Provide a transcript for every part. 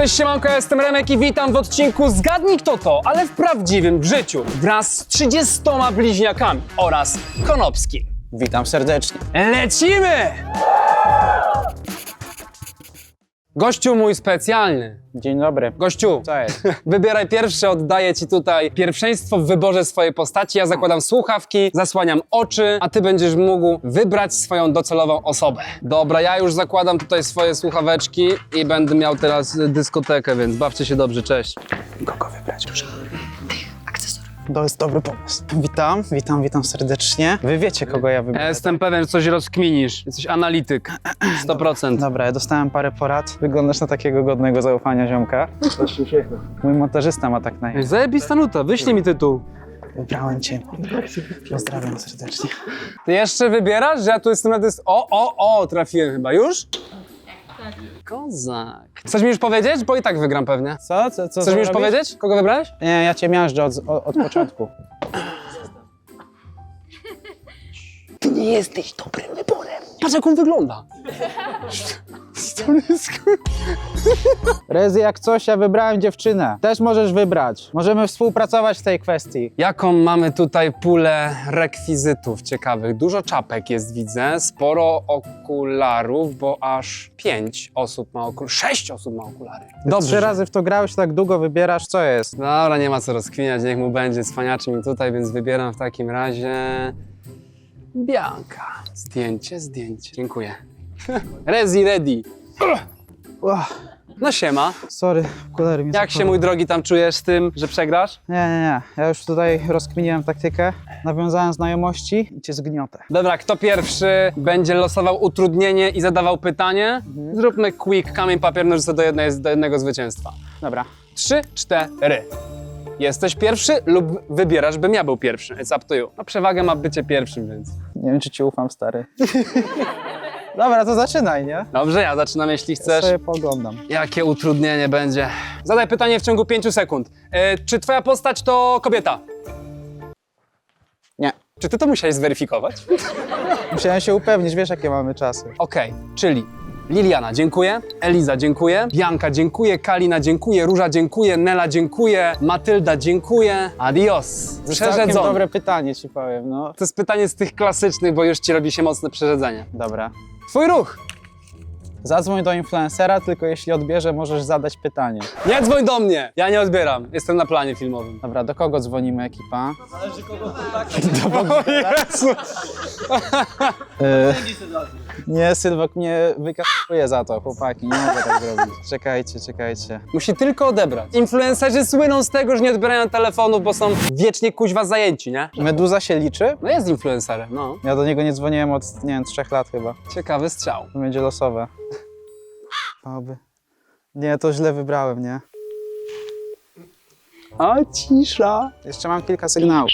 Cześć siemanko, ja jestem Remek i witam w odcinku Zgadnij kto to, ale w prawdziwym życiu wraz z 30 bliźniakami oraz Konopskim. Witam serdecznie. Lecimy! Gościu mój specjalny. Dzień dobry. Gościu, Co jest? wybieraj pierwszy, oddaję ci tutaj pierwszeństwo w wyborze swojej postaci. Ja zakładam słuchawki, zasłaniam oczy, a ty będziesz mógł wybrać swoją docelową osobę. Dobra, ja już zakładam tutaj swoje słuchaweczki i będę miał teraz dyskotekę, więc bawcie się dobrze, cześć. Kogo wybrać? To jest dobry pomysł. Witam, witam, witam serdecznie. Wy wiecie, kogo ja Ja wybrałem. jestem pewien, że coś rozkminisz. Jesteś analityk. 100%. Dobra, ja dostałem parę porad. Wyglądasz na takiego godnego zaufania ziomka. Mój montażysta ma tak na imię. Zajebista nuta, wyślij mi tytuł. Wybrałem cię. Pozdrawiam serdecznie. Ty jeszcze wybierasz, że ja tu jestem na dys... O, o, o, trafiłem chyba. Już? Tak. Kozak. Chcesz mi już powiedzieć? Bo i tak wygram pewnie. Co? Co, co Chcesz mi już robisz? powiedzieć? Kogo wybrałeś? Nie, ja cię miażdżę od, od, od początku. Patrz jak on wygląda. Rezy, jak coś, ja wybrałem dziewczynę. Też możesz wybrać. Możemy współpracować w tej kwestii. Jaką mamy tutaj pulę rekwizytów ciekawych? Dużo czapek jest, widzę. Sporo okularów, bo aż pięć osób ma okulary. Sześć osób ma okulary. Dobrze. Trzy razy w to grałeś, tak długo wybierasz, co jest? Dobra, nie ma co rozkwiniać, niech mu będzie. Cwaniaczy mi tutaj, więc wybieram w takim razie... Bianka. Zdjęcie, zdjęcie. Dziękuję. Rezi ready. No siema. sorry, okulary mi Jak się, zapadły. mój drogi, tam czujesz z tym, że przegrasz? Nie, nie, nie. Ja już tutaj rozkminiłem taktykę, nawiązałem znajomości i cię zgniotę. Dobra, kto pierwszy będzie losował utrudnienie i zadawał pytanie? Zróbmy quick kamień, papier, nożyce do, jednej, do jednego zwycięstwa. Dobra. Trzy, cztery. Jesteś pierwszy lub wybierasz, bym ja był pierwszy. It's up to you. No przewagę ma bycie pierwszym, więc... Nie wiem, czy ci ufam, stary. Dobra, to zaczynaj, nie? Dobrze, ja zaczynam, jeśli Ja chcesz. sobie pooglądam. Jakie utrudnienie będzie? Zadaj pytanie w ciągu pięciu sekund. E, czy twoja postać to kobieta? Nie. Czy ty to musiałeś zweryfikować? Musiałem się upewnić, wiesz, jakie mamy czasy. Okej, czyli Liliana, dziękuję. Eliza, dziękuję. Bianka, dziękuję. Kalina, dziękuję. Róża, dziękuję. Nela, dziękuję. Matylda, dziękuję. Adios. Całkiem Przerzedzony. dobre pytanie, ci powiem, no. To jest pytanie z tych klasycznych, bo już ci robi się mocne przerzedzenie. Dobra. Twój ruch. Zadzwoń do influencera, tylko jeśli odbierze, możesz zadać pytanie. Nie dzwoń do mnie. Ja nie odbieram. Jestem na planie filmowym. Dobra, do kogo dzwonimy, ekipa? O Jezu. Yy, nie, Sylwek mnie wykazuje za to, chłopaki, nie mogę tak zrobić. Czekajcie, czekajcie. Musi tylko odebrać. Influencerzy słyną z tego, że nie odbierają telefonów, bo są wiecznie kuźwa zajęci, nie? Meduza się liczy? No jest influencerem, no. Ja do niego nie dzwoniłem od, nie wiem, trzech lat chyba. Ciekawy strzał. To będzie losowe. Oby. Nie, to źle wybrałem, nie? A cisza. Jeszcze mam kilka sygnałów.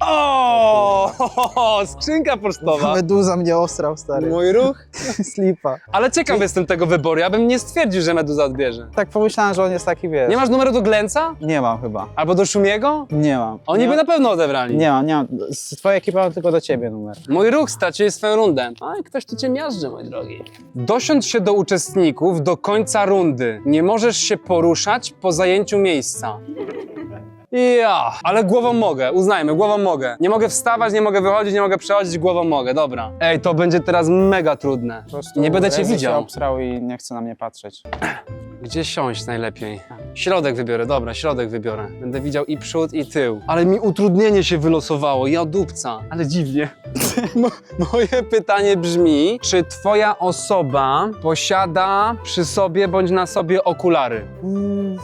O, skrzynka pocztowa. Meduza mnie ostrał, stary. Mój ruch. Slipa. Ale ciekaw jestem tego wyboru. Ja bym nie stwierdził, że Meduza odbierze. Tak pomyślałem, że on jest taki, wiesz. Nie masz numeru do Glęca? Nie mam chyba. Albo do Szumiego? Nie mam. Oni nie by na pewno odebrali. Nie mam, nie mam. Z twojej ekipy mam tylko do ciebie numer. Mój ruch straciłeś swoją rundę. Oj, ktoś tu cię miażdży, mój drogi. Dosiądź się do uczestników do końca rundy. Nie możesz się poruszać po zajęciu miejsca. Ja, ale głową mogę, uznajmy, głową mogę. Nie mogę wstawać, nie mogę wychodzić, nie mogę przechodzić, głową mogę, dobra. Ej, to będzie teraz mega trudne. Po prostu Nie będę cię Rezy się widział. obsrał i nie chce na mnie patrzeć. Gdzie siąść najlepiej? Środek wybiorę, dobra, środek wybiorę. Będę widział i przód, i tył. Ale mi utrudnienie się wylosowało, ja dupca. Ale dziwnie. Mo- Moje pytanie brzmi, czy twoja osoba posiada przy sobie bądź na sobie okulary? Mm,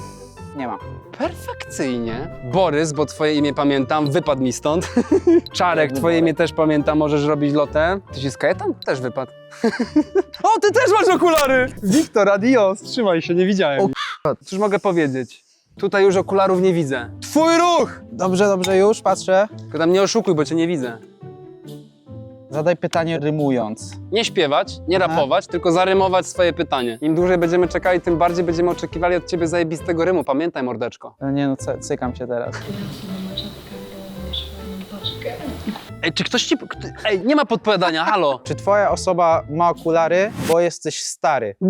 nie mam. Perfekcyjnie. Borys, bo twoje imię pamiętam, wypadł mi stąd. Czarek, twoje imię też pamiętam, możesz robić lotę. Ty się z Kajetan? Też wypadł. o, ty też masz okulary! Wiktor, adios, trzymaj się, nie widziałem. Cóż mogę powiedzieć? Tutaj już okularów nie widzę. Twój ruch! Dobrze, dobrze, już patrzę. Tylko tam nie oszukuj, bo cię nie widzę. Zadaj pytanie rymując. Nie śpiewać, nie Aha. rapować, tylko zarymować swoje pytanie. Im dłużej będziemy czekali, tym bardziej będziemy oczekiwali od ciebie zajebistego rymu. Pamiętaj, mordeczko. E, Nie no, cy- cykam się teraz. Ej, czy ktoś ci... kto- Ej, nie ma podpowiadania, halo. Czy twoja osoba ma okulary, bo jesteś stary?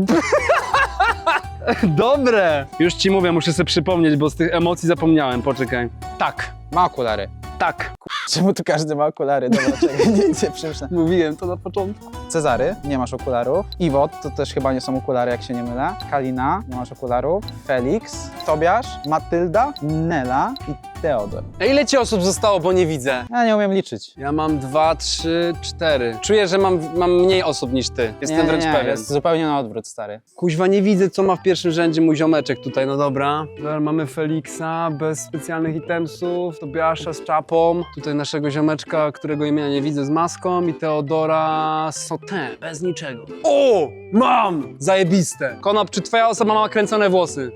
Dobre! Już ci mówię, muszę sobie przypomnieć, bo z tych emocji zapomniałem. Poczekaj. Tak, Ma okulary. tak. Czemu tu każdy ma okulary? Dobra, czekaj, nie, nie przemyślę. Mówiłem to na początku. Cezary, nie masz okularów. Iwot, to też chyba nie są okulary, jak się nie mylę. Kalina, nie masz okularów. Felix, Tobiasz, Matylda, Nela i Teodor. A ile ci osób zostało, bo nie widzę? Ja nie umiem liczyć. Ja mam dwa, trzy, cztery. Czuję, że mam, mam mniej osób niż ty. Jestem nie, wręcz nie, pewien. Jest zupełnie na odwrót, stary. Kuźwa, nie widzę, co ma w pierwszym rzędzie mój ziomeczek tutaj. No dobra. Dobra, Mamy Feliksa bez specjalnych itemsów, Tobiasza z czapą, tutaj naszego ziomeczka, którego imienia nie widzę, z maską i Teodora Sotin, bez niczego. O! Mam! Zajebiste! Konop, czy twoja osoba ma kręcone włosy?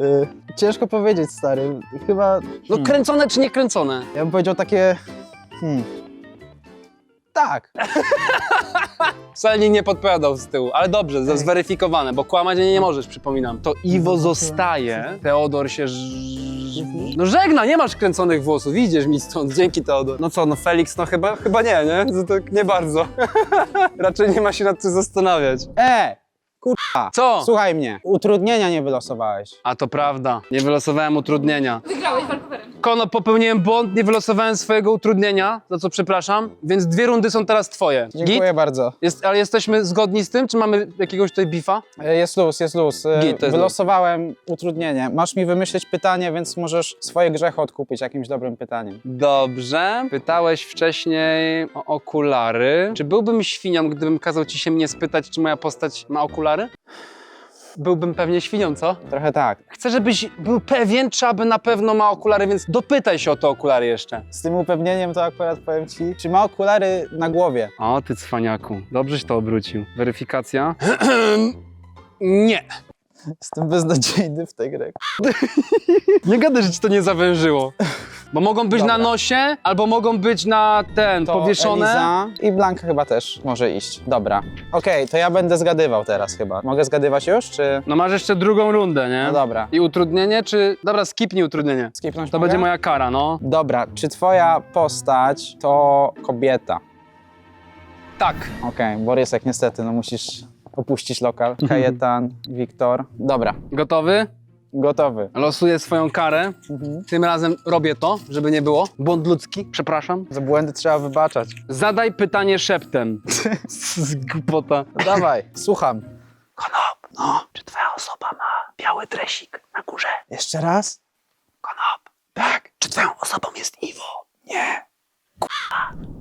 Y, ciężko powiedzieć, stary. Chyba. No hmm, kręcone czy nie kręcone? Ja bym powiedział takie. Hmm. Tak. Wcale nikt nie podpowiadał z tyłu, ale dobrze, to zweryfikowane, bo kłamać nie, nie możesz, przypominam. To Iwo zostaje, Teodor się ż... No żegna, nie masz kręconych włosów, idziesz mi stąd, dzięki Teodor. No co, no Felix, no chyba, chyba nie, nie? To tak nie bardzo. Raczej nie ma się nad tym zastanawiać. E! Kurwa. Co? Słuchaj mnie. Utrudnienia nie wylosowałeś. A to prawda, nie wylosowałem utrudnienia. Wygrałeś walkowerem. Kono, popełniłem błąd, nie wylosowałem swojego utrudnienia, za co przepraszam, więc dwie rundy są teraz twoje. Dziękuję bardzo. Jest, ale jesteśmy zgodni z tym, czy mamy jakiegoś tutaj bifa? E, Jest luz, jest luz. E, Git, to jest Wylosowałem utrudnienie. Masz mi wymyślić pytanie, więc możesz swoje grzechy odkupić jakimś dobrym pytaniem. Dobrze. Pytałeś wcześniej o okulary. Czy byłbym świnią, gdybym kazał ci się mnie spytać, czy moja postać ma okulary? Byłbym pewnie świnią, co? Trochę tak. Chcę, żebyś był pewien, czy aby na pewno ma okulary, więc dopytaj się o te okulary jeszcze. Z tym upewnieniem to akurat powiem ci, czy ma okulary na głowie? O, ty cwaniaku. Dobrześ to obrócił. Weryfikacja. nie. Jestem beznadziejny w tej grze. Nie gadaj, że ci to nie zawężyło. Bo mogą być Dobra. na nosie, albo mogą być na ten, To powieszone. Eliza i Blanka chyba też może iść. Dobra. Okej, to ja będę zgadywał teraz chyba. Mogę zgadywać już, czy... No masz jeszcze drugą rundę, nie? No dobra. I utrudnienie, czy... Dobra, skipnij utrudnienie. Skipnąć To mogę? będzie moja kara, no. Dobra, czy twoja postać to kobieta? Tak. Okej, Borysek niestety, no musisz opuścić lokal. Kajetan, Wiktor. Dobra, Gotowy? gotowy. Losuję swoją karę. Mhm. Tym razem robię to, żeby nie było. Błąd ludzki, przepraszam. Za błędy trzeba wybaczać. Zadaj pytanie szeptem. Z głupota. Dawaj, słucham. Konop, no, czy twoja osoba ma biały dresik na górze? Jeszcze raz? Konop. Tak. Czy twoją osobą jest Iwo? Nie.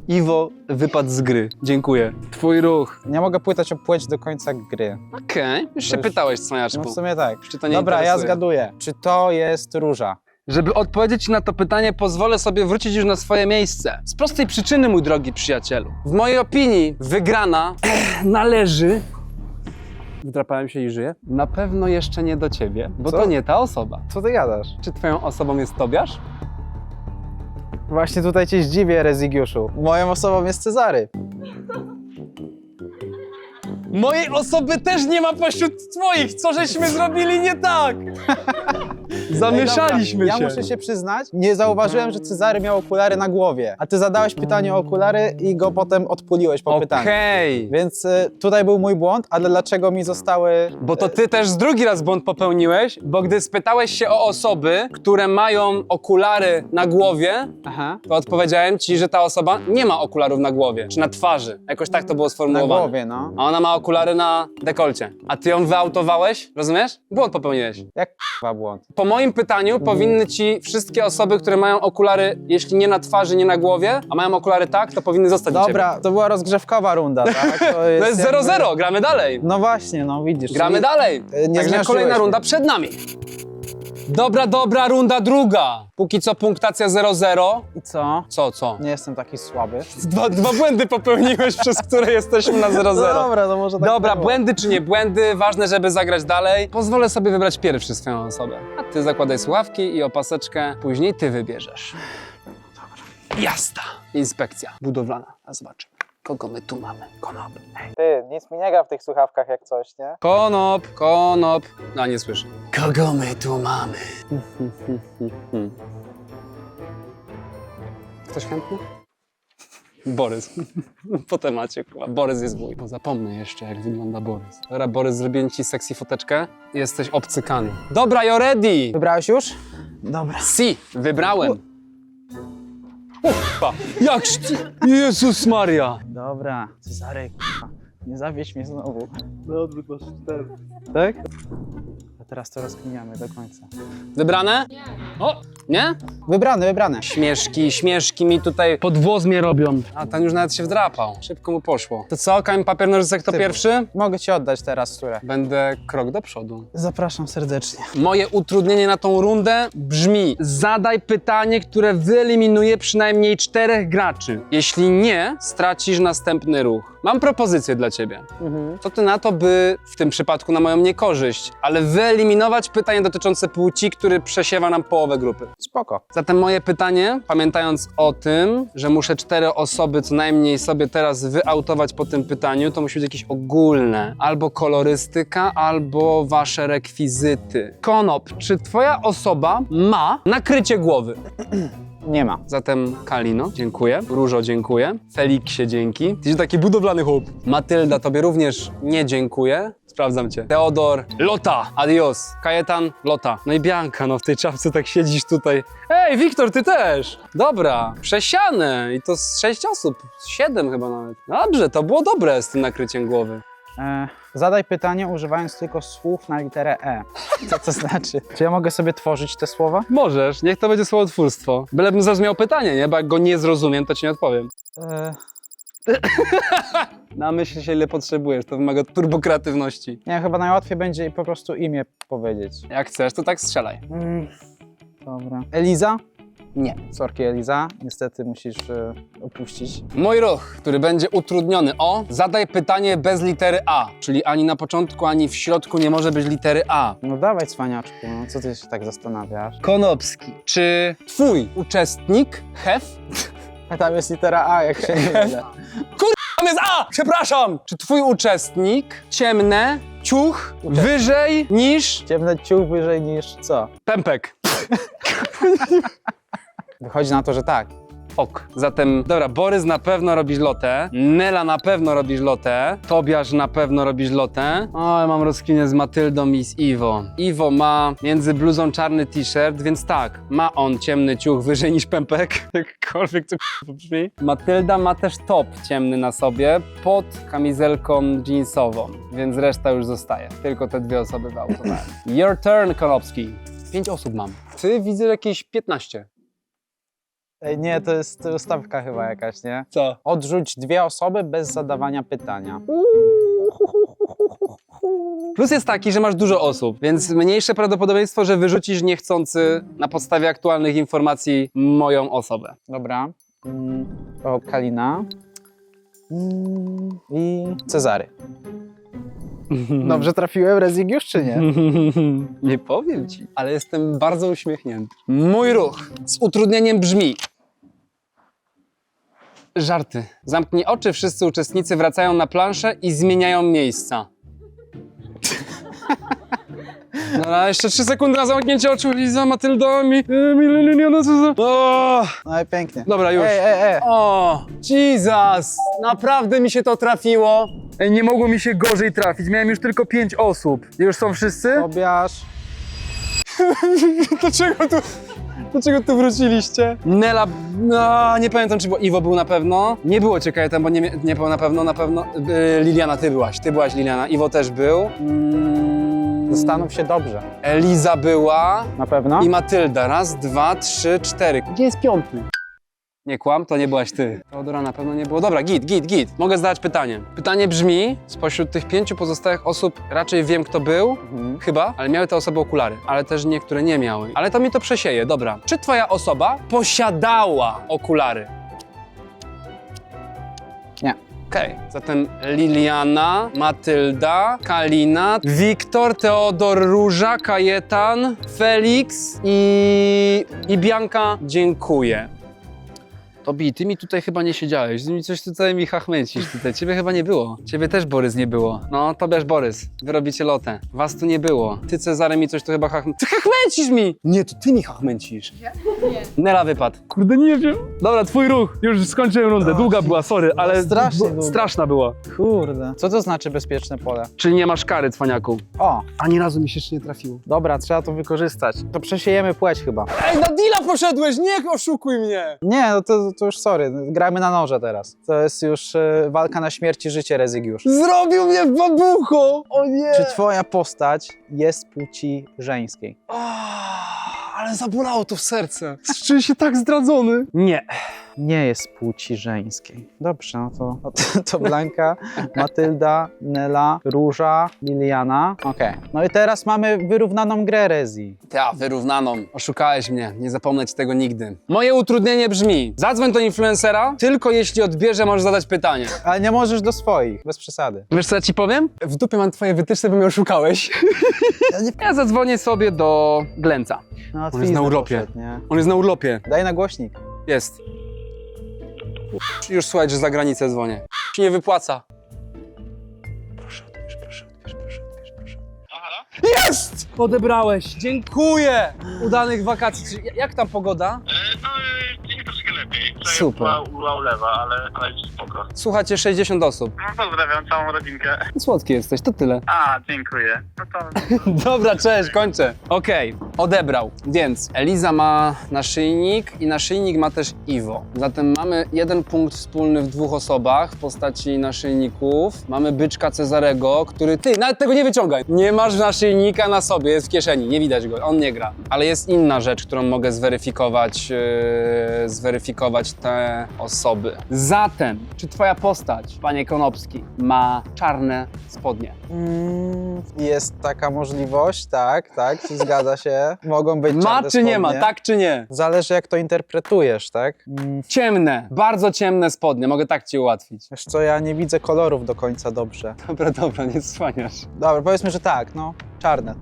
Iwo wypadł z gry. Dziękuję. Twój ruch. Nie mogę pytać o płeć do końca gry. Okej, już się pytałeś, No cwaniaczku. w sumie tak. Czy to nie Dobra, ja interesuje? zgaduję. Czy to jest róża? Żeby odpowiedzieć na to pytanie, pozwolę sobie wrócić już na swoje miejsce. Z prostej przyczyny, mój drogi przyjacielu. W mojej opinii wygrana należy. Wdrapałem się i żyję? Na pewno jeszcze nie do ciebie, bo Co? to nie ta osoba. Co ty gadasz? Czy twoją osobą jest Tobiasz? Właśnie tutaj cię zdziwię, Rezygiuszu. Moją osobą jest Cezary. Mojej osoby też nie ma pośród twoich! Co żeśmy zrobili nie tak? Zamieszaliśmy się. Ja muszę się przyznać, nie zauważyłem, że Cezary miał okulary na głowie. A ty zadałeś pytanie o okulary i go potem odpuliłeś po pytaniu. Okej. Więc y, tutaj był mój błąd, ale dlaczego mi zostały... Bo to ty też drugi raz błąd popełniłeś, bo gdy spytałeś się o osoby, które mają okulary na głowie, Aha. to odpowiedziałem ci, że ta osoba nie ma okularów na głowie, czy na twarzy. Jakoś tak to było Na sformułowane. głowie, no. A ona ma okulary na dekolcie. A ty ją wyautowałeś, rozumiesz? Błąd popełniłeś. Jak k***a błąd? Po moim pytaniu powinny ci wszystkie osoby, które mają okulary, jeśli nie na twarzy, nie na głowie, a mają okulary tak, to powinny zostać u ciebie. Dobra, to była rozgrzewkowa runda, tak? To jest jakby- 0-0, gramy dalej. No właśnie, no widzisz. Gramy czyli- dalej. nie Także kolejna mnie. runda przed nami. Dobra, dobra, runda druga. Póki co punktacja 0-0. I co? Co, co? Nie jestem taki słaby. Dwa, dwa błędy popełniłeś, przez które jesteśmy na 0-0. Dobra, to może tak Dobra, było. błędy czy nie błędy, ważne, żeby zagrać dalej. Pozwolę sobie wybrać pierwszy swoją osobę. A ty zakładaj słuchawki i opaseczkę, później ty wybierzesz. Dobra. Jazda. Inspekcja budowlana. A zobaczymy, kogo my tu mamy. Konop. Hej. Ty, nic mi nie gra w tych słuchawkach jak coś, nie? Konop, konop. No, nie słyszę. Kogo my tu mamy? Ktoś chętny? Borys. po temacie, chyba. Borys jest mój. Bo zapomnę jeszcze, jak wygląda Borys. Dobra, Borys, zrobiłem ci sexy foteczkę. Jesteś obcykany. Dobra, you're ready! Wybrałeś już? Dobra. Si, wybrałem. Ufa, jak szci... Jezus Maria! Dobra. Cezary, k***a. Nie zawieź mnie znowu. No odwrót masz cztery. Tak? Teraz to rozkminiamy do końca. Wybrane? O, nie? Wybrane, wybrane. Śmieszki, śmieszki mi tutaj podwóz mnie robią. A ten już nawet się wdrapał. Szybko mu poszło. To co, kamień, papier, nożyce, kto Ty. pierwszy? Mogę ci oddać teraz turę. Będę krok do przodu. Zapraszam serdecznie. Moje utrudnienie na tą rundę brzmi: zadaj pytanie, które wyeliminuje przynajmniej czterech graczy. Jeśli nie, stracisz następny ruch. Mam propozycję dla ciebie. Co ty na to, by w tym przypadku na moją niekorzyść, ale wyeliminować pytanie dotyczące płci, który przesiewa nam połowę grupy? Spoko. Zatem moje pytanie, pamiętając o tym, że muszę cztery osoby co najmniej sobie teraz wyautować po tym pytaniu, to musi być jakieś ogólne. Albo kolorystyka, albo wasze rekwizyty. Konop, czy twoja osoba ma nakrycie głowy? Nie ma. Zatem Kalino, dziękuję. Różo, dziękuję. Feliksie, dzięki. Jesteś taki budowlany chłop. Matylda, tobie również nie dziękuję. Sprawdzam cię. Teodor, Lota, adios. Kajetan, Lota. No i Bianka, no w tej czapce tak siedzisz tutaj. Ej, Wiktor, ty też. Dobra, przesiane. I to z sześć osób, siedem chyba nawet. Dobrze, to było dobre z tym nakryciem głowy. E, zadaj pytanie używając tylko słów na literę E. Co to znaczy? Czy ja mogę sobie tworzyć te słowa? Możesz, niech to będzie słowotwórstwo. Bylebym zrozumiał pytanie, nie? Bo jak go nie zrozumiem, to ci nie odpowiem. E, Na myśl się ile potrzebujesz, to wymaga turbokreatywności. nie, chyba najłatwiej będzie po prostu imię powiedzieć. Jak chcesz, to tak strzelaj. Mm, dobra. Eliza? Nie. Sorki Eliza, niestety musisz e, opuścić. Mój ruch, który będzie utrudniony o zadaj pytanie bez litery A, czyli ani na początku, ani w środku nie może być litery A. No dawaj cwaniaczku, no co ty się tak zastanawiasz? Konopski. Czy twój uczestnik, hef, A tam jest litera A, jak się nie mylę. tam jest A, przepraszam! Czy twój uczestnik ciemne ciuch wyżej niż Ciemne ciuch wyżej niż co? pępek? Wychodzi na to, że tak. Ok. Zatem, dobra, Borys na pewno robisz lotę, Nela na pewno robisz lotę, Tobiasz na pewno robisz lotę. O, mam rozkminę z Matyldą i z Iwo. Iwo ma między bluzą czarny t-shirt, więc tak, ma on ciemny ciuch wyżej niż pępek, jakkolwiek to brzmi. Matylda ma też top ciemny na sobie, pod kamizelką jeansową, więc reszta już zostaje. Tylko te dwie osoby wyautowałem. Your turn, Konopski. Pięć osób mam. Ty widzę jakieś 15. Ej, nie, to jest ustawka chyba jakaś, nie? Co? Odrzuć dwie osoby bez zadawania pytania. Plus jest taki, że masz dużo osób, więc mniejsze prawdopodobieństwo, że wyrzucisz niechcący na podstawie aktualnych informacji moją osobę. Dobra. Mm, to Kalina. Mm, I Cezary. Dobrze trafiłem Rezygiusz, czy nie? Nie powiem ci, ale jestem bardzo uśmiechnięty. Mój ruch z utrudnieniem brzmi. Żarty. Zamknij oczy, wszyscy uczestnicy wracają na planszę i zmieniają miejsca. Dobra, jeszcze 3 sekundy na zamknięcie oczu. Liza, Matylda, mi, mi, Liliana, co za... O! No i pięknie. Dobra, już. Ej, ej, ej. O, Jesus! Naprawdę mi się to trafiło. Ej, nie mogło mi się gorzej trafić. Miałem już tylko pięć osób. Już są wszyscy? Tobiasz. Dlaczego tu... Dlaczego tu wróciliście? Nela, no, nie pamiętam czy było, Iwo był na pewno. Nie było ciekawe tam, bo nie, nie było na pewno, na pewno. Yy, Liliana, ty byłaś, ty byłaś Liliana, Iwo też był. Mm, Zastanów się dobrze. Eliza była Na pewno? i Matylda. Raz, dwa, trzy, cztery. Gdzie jest piąty? Nie kłam, to nie byłaś ty. Teodora na pewno nie było. Dobra, git, git, git. Mogę zadać pytanie. Pytanie brzmi, spośród tych pięciu pozostałych osób raczej wiem kto był, Mhm. Chyba, ale miały te osoby okulary, ale też niektóre nie miały. Ale to mi to przesieje, dobra. Czy twoja osoba posiadała okulary? Nie. Okej, zatem Liliana, Matylda, Kalina, Wiktor, Teodor, Róża, Kajetan, Felix i, i Bianka, dziękuję. Tobi, ty mi tutaj chyba nie siedziałeś, ty mi coś tutaj mi chachmęcisz tutaj, ciebie chyba nie było. Ciebie też Borys nie było. No, Tobiasz Borys, wy robicie lotę. Was tu nie było. Ty Cezary mi coś tu chyba chachmęcisz. Ty chachmęcisz mi! Nie, to ty mi chachmęcisz. Nela wypadł. Kurde, nie wiem. Dobra, twój ruch. Już skończyłem rundę. Długa była, sorry, ale strasznie bu- długa. straszna była. Kurde. Co to znaczy bezpieczne pole? Czyli nie masz kary, cwaniaku. O, Ani razu mi się jeszcze nie trafiło. dobra, trzeba to wykorzystać. To przesiejemy płeć chyba. Ej, na deala poszedłeś, nie oszukuj mnie! Nie, no to, to już sorry, gramy na noże teraz. To jest już e, walka na śmierć i życie, Rezygiusz. Zrobił mnie w babucho! O nie! Czy twoja postać jest płci żeńskiej? Ah, ale zabolało to w serce. Czuję się tak zdradzony. Nie. Nie jest płci żeńskiej. Dobrze, no to, no to, to Blanka, Matylda, Nela, Róża, Liliana. Okej. No i teraz mamy wyrównaną grę Rezi. Ja, wyrównaną. Oszukałeś mnie. Nie zapomnę ci tego nigdy. Moje utrudnienie brzmi: zadzwoń do influencera, tylko jeśli odbierze, możesz zadać pytanie. Ale nie możesz do swoich, bez przesady. Wiesz co ja ci powiem? W dupie mam twoje wytyczne, bo mnie oszukałeś. Ja zadzwonię sobie do Glenca. No, On jest na urlopie. poszedł, nie? On jest na urlopie. Daj na głośnik. Jest. Już słuchaj, że za granicę dzwonię. Ci nie wypłaca. Proszę odbierz, proszę odbierz, proszę odbierz, proszę. Jest! Odebrałeś, dziękuję! Udanych wakacji. Jak tam pogoda? Super. Była, była ulewa, ale, ale już spoko. Słuchacie, 60 osób. No, pozdrawiam całą rodzinkę. Słodki jesteś, to tyle. A, dziękuję. No to Dobra, cześć, kończę. Okej, odebrał. Więc Eliza ma naszyjnik i naszyjnik ma też Iwo. Zatem mamy jeden punkt wspólny w dwóch osobach w postaci naszyjników. Mamy byczka Cezarego, który ty, nawet tego nie wyciągaj. Nie masz naszyjnika na sobie, jest w kieszeni, nie widać go, on nie gra. Ale jest inna rzecz, którą mogę zweryfikować, yy, zweryfikować te osoby. Zatem, czy twoja postać, panie Konopski, ma czarne spodnie? Mm, jest taka możliwość, tak, tak, zgadza się. Mogą być Ma czarne czy nie ma, spodnie. tak czy nie? Zależy jak to interpretujesz, tak? Mm, Ciemne, bardzo ciemne spodnie, mogę tak ci ułatwić. wiesz co, ja nie widzę kolorów do końca dobrze. Dobra, dobra, nie słaniasz. Dobra, powiedzmy, że tak, no, czarne.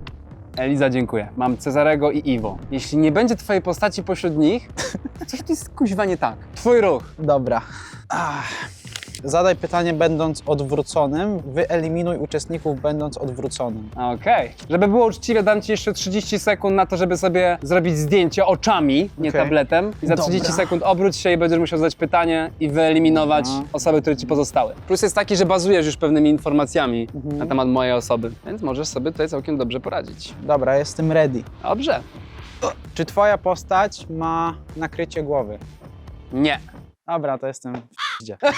Eliza, dziękuję. Mam Cezarego i Iwo. Jeśli nie będzie twojej postaci pośród nich, coś tu jest kuźwa nie tak. Twój ruch. Dobra. Ach. Zadaj pytanie będąc odwróconym, wyeliminuj uczestników będąc odwróconym. Okej. Żeby było uczciwe, dam ci jeszcze 30 sekund na to, żeby sobie zrobić zdjęcie oczami, nie Okej. tabletem. I za Dobra. 30 sekund obróć się i będziesz musiał zadać pytanie i wyeliminować osoby, które ci pozostały. Plus jest taki, że bazujesz już pewnymi informacjami Mhm. na temat mojej osoby, więc możesz sobie tutaj całkiem dobrze poradzić. Dobra, jestem ready. Dobrze. Czy twoja postać ma nakrycie głowy? Nie. Dobra, to jestem w p***dzie.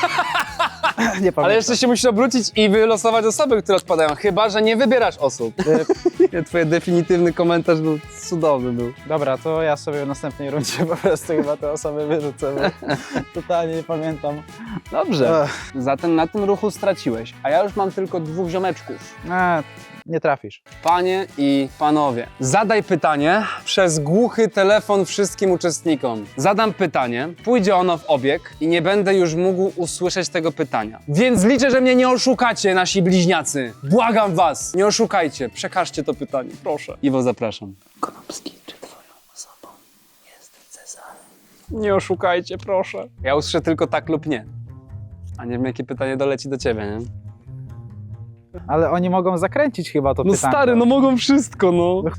nie pamiętam. Ale jeszcze się musisz obrócić i wylosować osoby, które odpadają, chyba, że nie wybierasz osób. Twój definitywny komentarz był cudowny był. Dobra, to ja sobie w następnej rundzie po prostu chyba te osoby wyrzucę, bo totalnie nie pamiętam. Dobrze. Ech, Zatem na tym ruchu straciłeś, a ja już mam tylko dwóch ziomeczków. Nie trafisz. Panie i panowie, zadaj pytanie przez głuchy telefon wszystkim uczestnikom. Zadam pytanie, pójdzie ono w obieg i nie będę już mógł usłyszeć tego pytania. Więc liczę, że mnie nie oszukacie, nasi bliźniacy. Błagam was, nie oszukajcie, przekażcie to pytanie, proszę. Iwo, zapraszam. Konopski, czy twoją osobą jest Cezary? Nie oszukajcie, proszę. Ja usłyszę tylko tak lub nie. A nie wiem, jakie pytanie doleci do ciebie, nie? Ale oni mogą zakręcić chyba to No pytanie. stary, no mogą wszystko, no.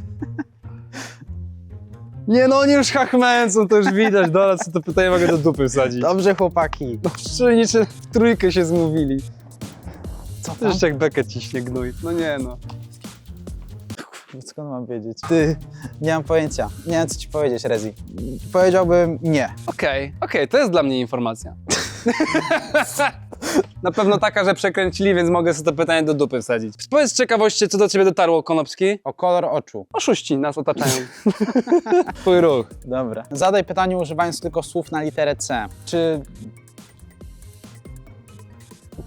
Nie no, oni już hachmęcą, to już widać, dobra, co to pytanie mogę do dupy wsadzić. Dobrze, chłopaki. No szczerze, w trójkę się zmówili. Co To jeszcze jak bekę ciśnie gnój. No nie no. Skąd mam wiedzieć? Ty, nie mam pojęcia. Nie wiem, co ci powiedzieć, Rezi. Powiedziałbym nie. Okej, okej, to jest dla mnie informacja. Na pewno taka, że przekręcili, więc mogę sobie to pytanie do dupy wsadzić. Powiedz z ciekawości, co do ciebie dotarło, Konopski? O kolor oczu. Oszuści nas otaczają. Twój ruch. Dobra. Zadaj pytanie używając tylko słów na literę C. Czy...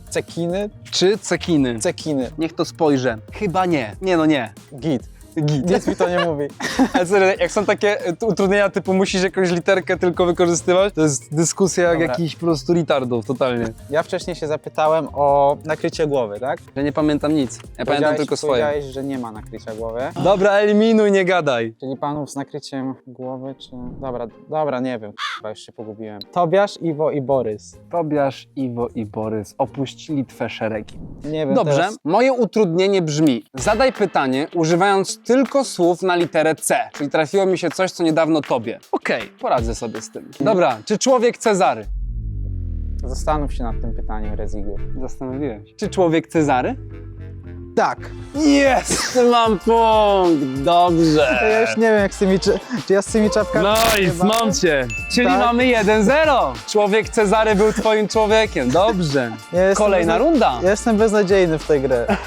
Cekiny? Czy cekiny? Cekiny. Niech to spojrzę. Chyba nie. Nie no nie. Git. Git. Nic mi to nie mówi. Ale serio, jak są takie e, utrudnienia typu musisz jakąś literkę tylko wykorzystywać, to jest dyskusja jak Dobra. jakiś po prostu retardów, totalnie. Ja wcześniej się zapytałem o nakrycie głowy, tak? Ja nie pamiętam nic. Ja pamiętam Powiedziałeś- tylko swoje. Powiedziałeś, że nie ma nakrycia głowy. Dobra, eliminuj, nie gadaj. Czyli panów z nakryciem głowy, czy... Dobra, dobra, nie wiem. Chyba już się pogubiłem. Tobiasz, Iwo i Borys. Tobiasz, Iwo i Borys opuścili twe szeregi. Nie wiem Dobrze, teraz... moje utrudnienie brzmi: zadaj pytanie używając tylko słów na literę C, czyli trafiło mi się coś, co niedawno tobie. Okej, poradzę sobie z tym. Dobra, czy człowiek Cezary? Zastanów się nad tym pytaniem, Rezigu. Zastanowiłeś. Czy człowiek Cezary? Tak. Jest! Mam punkt! Dobrze! Ja już nie wiem, jak z tymi, czy, czy ja z tymi czapkami... Nice, chyba- mam cię! Czyli Tak. mamy 1-0! Człowiek Cezary był twoim człowiekiem, dobrze. Ja jestem Kolejna runda. Ja jestem beznadziejny w tej grze.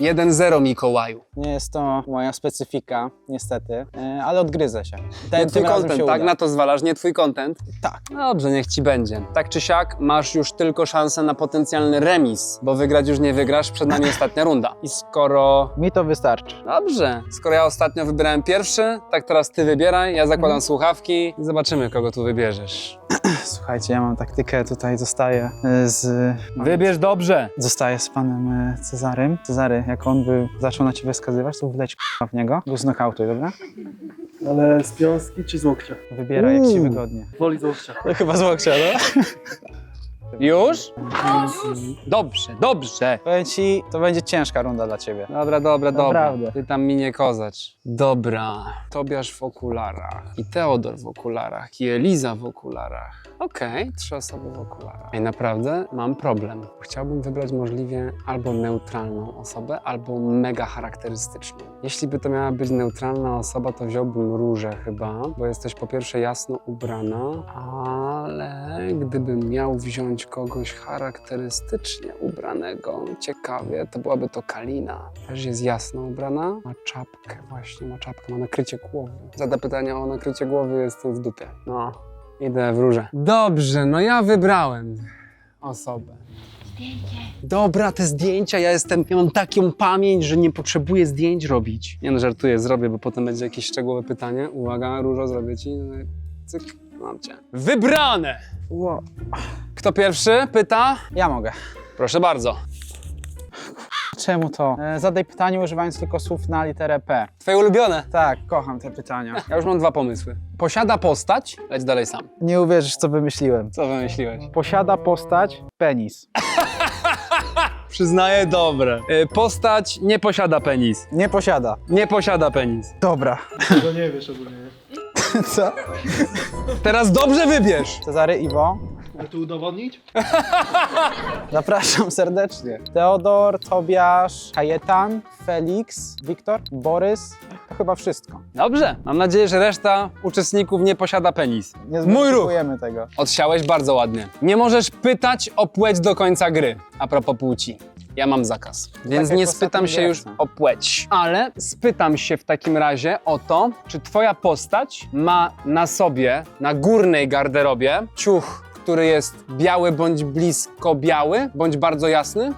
1-0 Mikołaju. Nie jest to moja specyfika, niestety, e, ale odgryzę się. Ten, Nie twój content, tak? Na to zwalasz, nie twój content? Tak. Dobrze, niech ci będzie. Tak czy siak, masz już tylko szansę na potencjalny remis, bo wygrać już nie wygrasz, przed nami ostatnia runda. I skoro... Mi to wystarczy. Dobrze, skoro ja ostatnio wybierałem pierwszy, tak teraz ty wybieraj, ja zakładam słuchawki i zobaczymy, kogo tu wybierzesz. Słuchajcie, ja mam taktykę, tutaj zostaję e, z... Wybierz dobrze. Zostaję z panem e, Cezarym. Cezary, jak on by zaczął na ciebie wskazywać, to wleć w niego. Go znokautuj, dobra? Ale z piąski czy z łokcia? Wybieraj, jak ci wygodnie. Woli z łokcia. To chyba z łokcia, no? Już? Dobrze, dobrze. Powiem ci, to będzie ciężka runda dla ciebie. Dobra, dobra, dobra. Naprawdę. Ty tam mi nie kozacz. Dobra. Tobiasz w okularach. I Teodor w okularach. I Eliza w okularach. Okej, trzy osoby w okularach. I naprawdę mam problem. Chciałbym wybrać możliwie albo neutralną osobę, albo mega charakterystyczną. Jeśli by to miała być neutralna osoba, to wziąłbym różę chyba, bo jesteś po pierwsze jasno ubrana, ale gdybym miał wziąć kogoś charakterystycznie ubranego, ciekawie, to byłaby to Kalina. Też jest jasno ubrana, ma czapkę właśnie, ma czapkę, ma nakrycie głowy. Zada pytania o nakrycie głowy, jestem w dupie. No, idę w róże. Dobrze, no ja wybrałem osobę. Dobra, te zdjęcia, ja jestem, ja mam taką pamięć, że nie potrzebuję zdjęć robić. Nie no, żartuję, zrobię, bo potem będzie jakieś szczegółowe pytanie. Uwaga, Różo, zrobię ci. No Cyk, mam cię. Wybrane! Ło. Kto pierwszy pyta? Ja mogę. Proszę bardzo. Czemu to? E, zadaj pytanie używając tylko słów na literę P. Twoje ulubione. Tak, kocham te pytania. Ja już mam dwa pomysły. Posiada postać, leć dalej sam. Nie uwierzysz, co wymyśliłem. Co wymyśliłeś? Posiada postać penis. Przyznaję, dobre. Y, Postać nie posiada penis. Nie posiada. Nie posiada penis. Dobra. Tego nie wiesz ogólnie, nie? Co? Teraz dobrze wybierz. Cezary Iwo, Ale tu udowodnić? zapraszam serdecznie. Teodor, Tobiasz, Kajetan, Felix, Wiktor, Borys. To chyba wszystko. Dobrze. Mam nadzieję, że reszta uczestników nie posiada penis. Nie Mój ruch. zweryfikujemy tego. Odsiałeś bardzo ładnie. Nie możesz pytać o płeć do końca gry. A propos płci. Ja mam zakaz. Więc jak nie w spytam się już o płeć. Ale spytam się w takim razie o to, czy twoja postać ma na sobie, na górnej garderobie, ciuch, który jest biały bądź blisko biały, bądź bardzo jasny?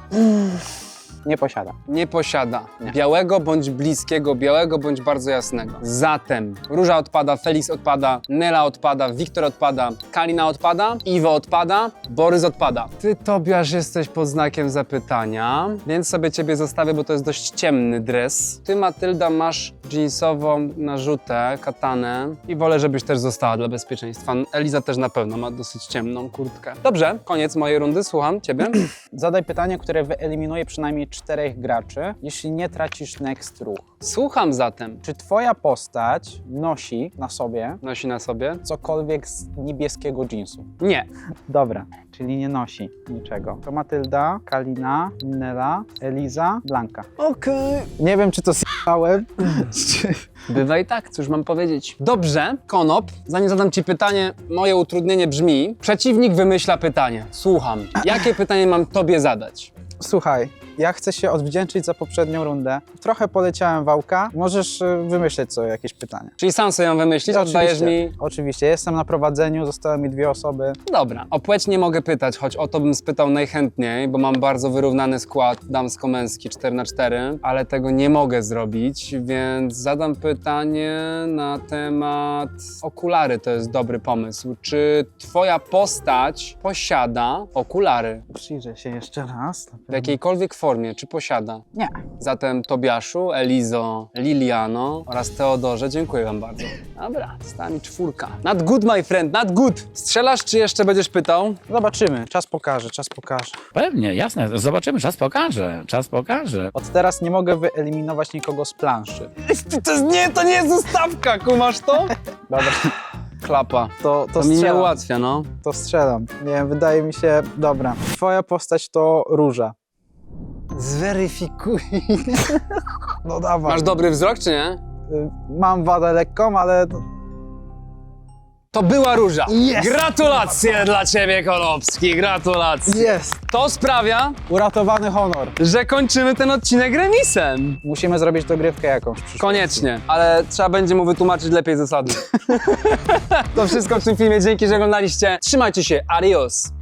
Nie posiada. Nie posiada Nie. białego bądź bliskiego białego bądź bardzo jasnego. Zatem Róża odpada, Felix odpada, Nela odpada, Wiktor odpada, Kalina odpada, Iwo odpada, Borys odpada. Ty, Tobiasz, jesteś pod znakiem zapytania, więc sobie ciebie zostawię, bo to jest dość ciemny dres. Ty, Matylda, masz jeansową narzutę, katanę i wolę, żebyś też została dla bezpieczeństwa. Eliza też na pewno ma dosyć ciemną kurtkę. Dobrze, koniec mojej rundy, słucham ciebie. Zadaj pytanie, które wyeliminuje przynajmniej czterech graczy, jeśli nie tracisz next ruch. Słucham zatem. Czy twoja postać nosi na sobie Nosi na sobie? cokolwiek z niebieskiego jeansu? Nie. Dobra, czyli nie nosi niczego. To Matylda, Kalina, Nela, Eliza, Blanka. Okej. Nie wiem, czy to zjebałem, czy... Bywa i tak, cóż mam powiedzieć. Dobrze, Konop, zanim zadam ci pytanie, moje utrudnienie brzmi: przeciwnik wymyśla pytanie. Słucham. Jakie pytanie mam tobie zadać? Słuchaj, ja chcę się odwdzięczyć za poprzednią rundę. Trochę poleciałem wałka. Możesz y, wymyśleć sobie jakieś pytanie. Czyli sam sobie ją wymyślić, oddajesz mi. Oczywiście, jestem na prowadzeniu, zostały mi dwie osoby. Dobra, o płeć nie mogę pytać, choć o to bym spytał najchętniej, bo mam bardzo wyrównany skład damsko-męski 4 na 4 ale tego nie mogę zrobić, więc zadam pytanie na temat okulary. To jest dobry pomysł. Czy twoja postać posiada okulary? Przyjrzę się jeszcze raz. W jakiejkolwiek formie, czy posiada? Nie. Zatem Tobiaszu, Elizo, Liliano oraz Teodorze dziękuję wam bardzo. Dobra, została mi czwórka. Not good, my friend, not good. Strzelasz, czy jeszcze będziesz pytał? Zobaczymy, czas pokaże, czas pokaże. Pewnie, jasne. Zobaczymy, czas pokaże. Czas pokaże. Od teraz nie mogę wyeliminować nikogo z planszy. To jest, nie, to nie jest ustawka, kumasz to? Dobra, Klapa. to, to, To mi nie strzelam. ułatwia, no. To strzelam. Nie wiem, wydaje mi się... Dobra. Twoja postać to róża. Zweryfikuj. No dawaj. Masz dobry wzrok, czy nie? Y, Mam wadę lekką, ale... To była róża. Jest! Gratulacje dla ciebie, Konopski, gratulacje. Jest! To sprawia, Uratowany honor. że kończymy ten odcinek remisem. Musimy zrobić dogrywkę jakąś w przyszłości. Koniecznie, ale trzeba będzie mu wytłumaczyć lepiej zasady. to wszystko w tym filmie, dzięki, że oglądaliście. Trzymajcie się, adios.